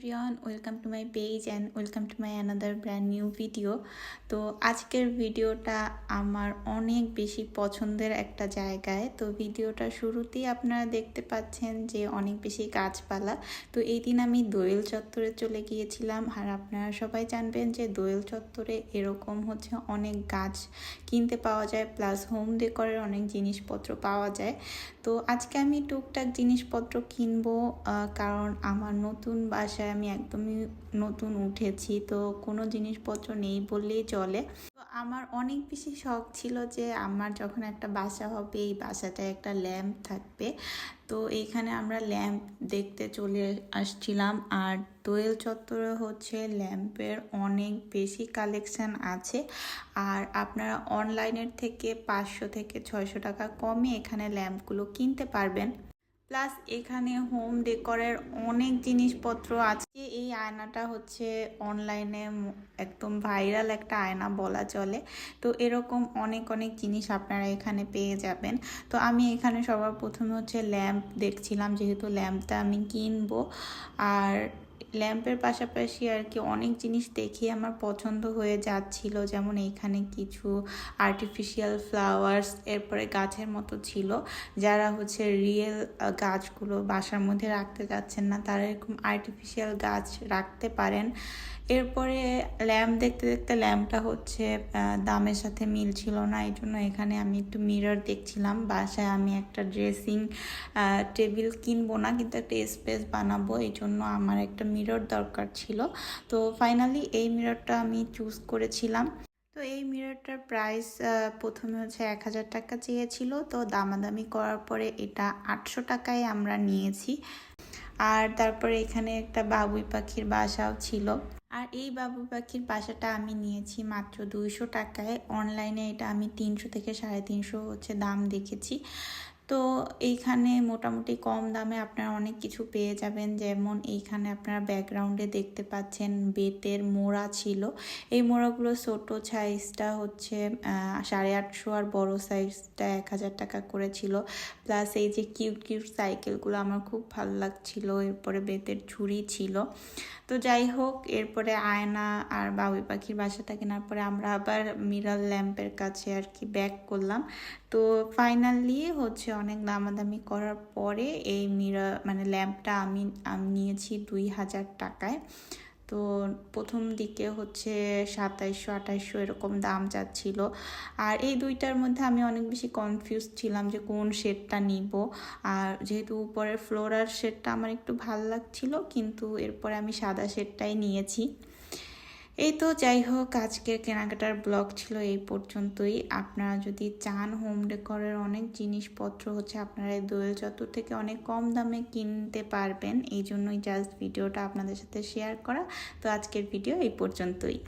Everyone welcome to my page and welcome to my another brand new video তো আজকের ভিডিওটা আমার অনেক বেশি পছন্দের একটা জায়গায়। তো ভিডিওটা শুরুতেই আপনারা দেখতে পাচ্ছেন যে অনেক বেশি গাছপালা। তো এই দিন আমি দোয়েল চত্বরে চলে গিয়েছিলাম আর আপনারা সবাই জানবেন যে দোয়েল চত্বরে এরকম হচ্ছে অনেক গাছ কিনতে পাওয়া যায় প্লাস হোম ডেকরের অনেক জিনিসপত্র পাওয়া যায়। তো আজকে আমি টুকটাক জিনিসপত্র কিনবো কারণ আমার নতুন বাসায় আমি একদমই নতুন উঠেছি, তো কোনো জিনিসপত্র নেই বললেই চলে। তো আমার অনেক বেশি শখ ছিল যে আমার যখন একটা বাসা হবে, এই বাসাটায় একটা ল্যাম্প থাকবে। তো এইখানে আমরা ল্যাম্প দেখতে চলে আসছিলাম, আর দোয়েল চত্বরে হচ্ছে ল্যাম্পের অনেক বেশি কালেকশান আছে। আর আপনারা অনলাইনের থেকে পাঁচশো থেকে ছয়শো টাকা কমে এখানে ল্যাম্পগুলো কিনতে পারবেন। প্লাস এখানে হোম ডেকরের অনেক জিনিসপত্র আছে। এই আয়নাটা হচ্ছে অনলাইনে একদম ভাইরাল একটা আয়না বলা চলে। তো এরকম অনেক অনেক জিনিস আপনারা এখানে পেয়ে যাবেন। তো আমি এখানে সবার প্রথমে হচ্ছে ল্যাম্প দেখছিলাম, যেহেতু ল্যাম্পটা আমি কিনবো। আর ল্যাম্পের পাশাপাশি আর কি অনেক জিনিস দেখে আমার পছন্দ হয়ে যাচ্ছিল। যেমন এইখানে কিছু আর্টিফিশিয়াল ফ্লাওয়ার্স এরপরে গাছের মতো ছিল। যারা হচ্ছে রিয়েল গাছগুলো বাসার মধ্যে রাখতে যাচ্ছেন না, তারা এরকম আর্টিফিশিয়াল গাছ রাখতে পারেন। এরপরে ল্যাম্প দেখতে দেখতে ল্যাম্পটা হচ্ছে দামের সাথে মিল ছিল না। এই জন্য এখানে আমি একটু মিরর দেখছিলাম। বাসায় আমি একটা ড্রেসিং টেবিল কিনবো না, কিন্তু একটা স্পেস বানাবো। এই জন্য আমার একটা মিরর দরকার ছিল। তো ফাইনালি এই মিররটা আমি চুজ করেছিলাম। তো এই মিররটার প্রাইস প্রথমে হচ্ছে এক হাজার টাকা চেয়েছিল। তো দামাদামি করার পরে এটা আটশো টাকায় আমরা নিয়েছি। আর তারপরে এখানে একটা বাবুই পাখির বাসাও ছিল। আর এই বাবুই পাখির বাসাটা আমি নিয়েছি মাত্র দুইশো টাকায়। অনলাইনে এটা আমি তিনশো থেকে সাড়ে তিনশো হচ্ছে দাম দেখেছি। তো এইখানে মোটামুটি কম দামে আপনারা অনেক কিছু পেয়ে যাবেন। যেমন এইখানে আপনারা ব্যাকগ্রাউন্ডে দেখতে পাচ্ছেন বেতের মোড়া ছিল। এই মোড়াগুলো ছোটো সাইজটা হচ্ছে সাড়ে আটশো আর বড় সাইজটা এক হাজার টাকা করে ছিল। প্লাস এই যে কিউট কিউট সাইকেলগুলো আমার খুব ভালো লাগছিল। এরপরে বেতের ঝুড়ি ছিল। তো যাই হোক, এরপরে আয়না আর বাবুই পাখির বাসাটা কেনার পরে আমরা আবার মিরার ল্যাম্পের কাছে আর কি ব্যাক করলাম। তো ফাইনালি হচ্ছে অনেক দামাদামি করার পরে এই মিরা মানে ল্যাম্পটা আমি আমি নিয়েছি দুই হাজার টাকায়। তো প্রথম দিকে হচ্ছে সাতাইশশো, আঠাইশশো এরকম দাম যাচ্ছিল। আর এই দুইটার মধ্যে আমি অনেক বেশি কনফিউজ ছিলাম যে কোন শেডটা নিব। আর যেহেতু উপরের ফ্লোরার শেডটা আমার একটু ভালো লাগছিল, কিন্তু এরপরে আমি সাদা শেডটাই নিয়েছি। এই তো যাই হোক আজকের কেনাকাটার ব্লগ ছিল এই পর্যন্তই। আপনারা যদি চান হোম ডেকরের অনেক জিনিসপত্র হচ্ছে, আপনারা এই দোয়েল চত্বর থেকে অনেক কম দামে কিনতে পারবেন। এই জন্যই জাস্ট ভিডিওটা আপনাদের সাথে শেয়ার করা। তো আজকের ভিডিও এই পর্যন্তই।